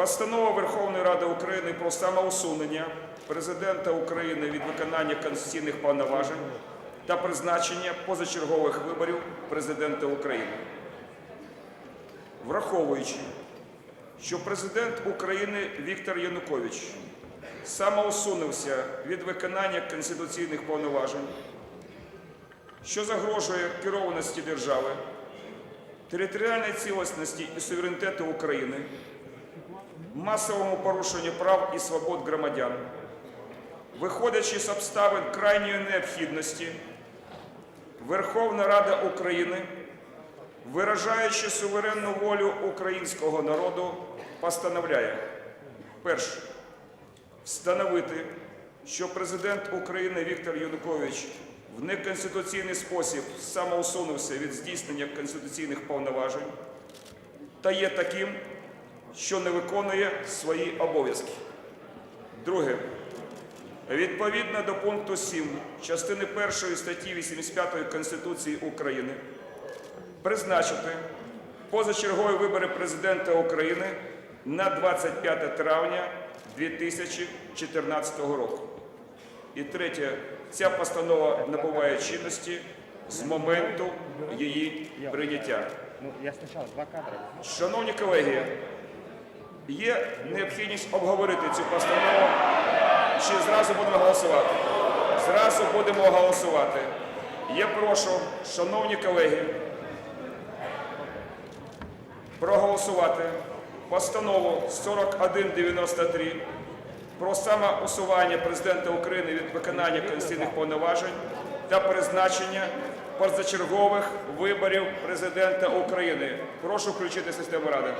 Постанова Верховної Ради України про самоусунення президента України від виконання конституційних повноважень та призначення позачергових виборів президента України. Враховуючи, що президент України Віктор Янукович самоусунувся від виконання конституційних повноважень, що загрожує керованості держави, територіальній цілісності і суверенітету України, масовому порушенню прав і свобод громадян, виходячи з обставин крайньої необхідності, Верховна Рада України, виражаючи суверенну волю українського народу, постановляє перше встановити, що президент України Віктор Янукович в неконституційний спосіб самоусунувся від здійснення конституційних повноважень та є таким, що не виконує свої обов'язки. Друге. Відповідно до пункту 7 частини 1 статті 85 Конституції України призначити позачергові вибори президента України на 25 травня 2014 року. І третє, ця постанова набуває чинності з моменту її прийняття. Ну. Шановні колеги, є необхідність обговорити цю постанову, чи зразу будемо голосувати? Зразу будемо голосувати. Я прошу, шановні колеги, проголосувати постанову 4193 про самоусування президента України від виконання конституційних повноважень та призначення позачергових виборів президента України. Прошу включити систему ради.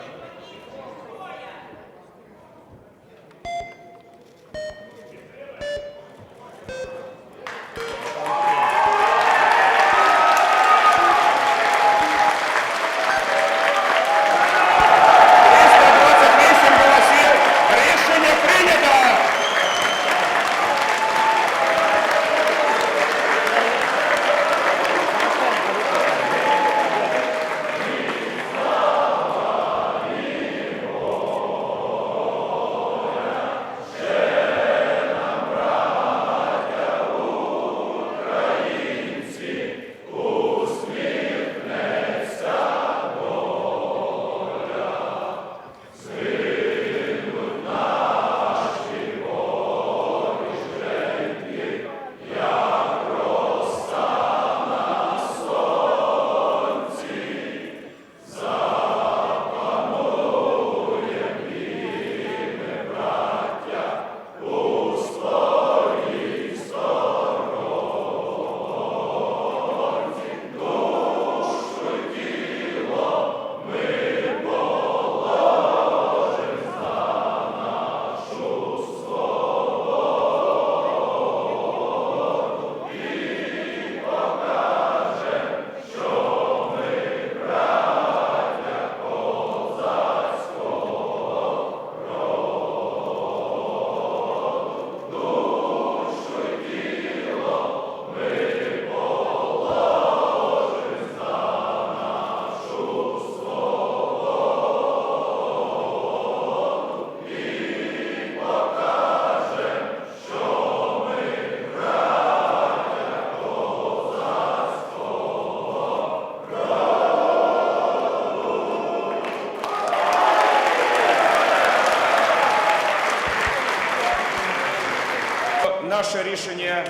Наше рішення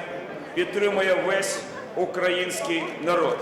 підтримує весь український народ.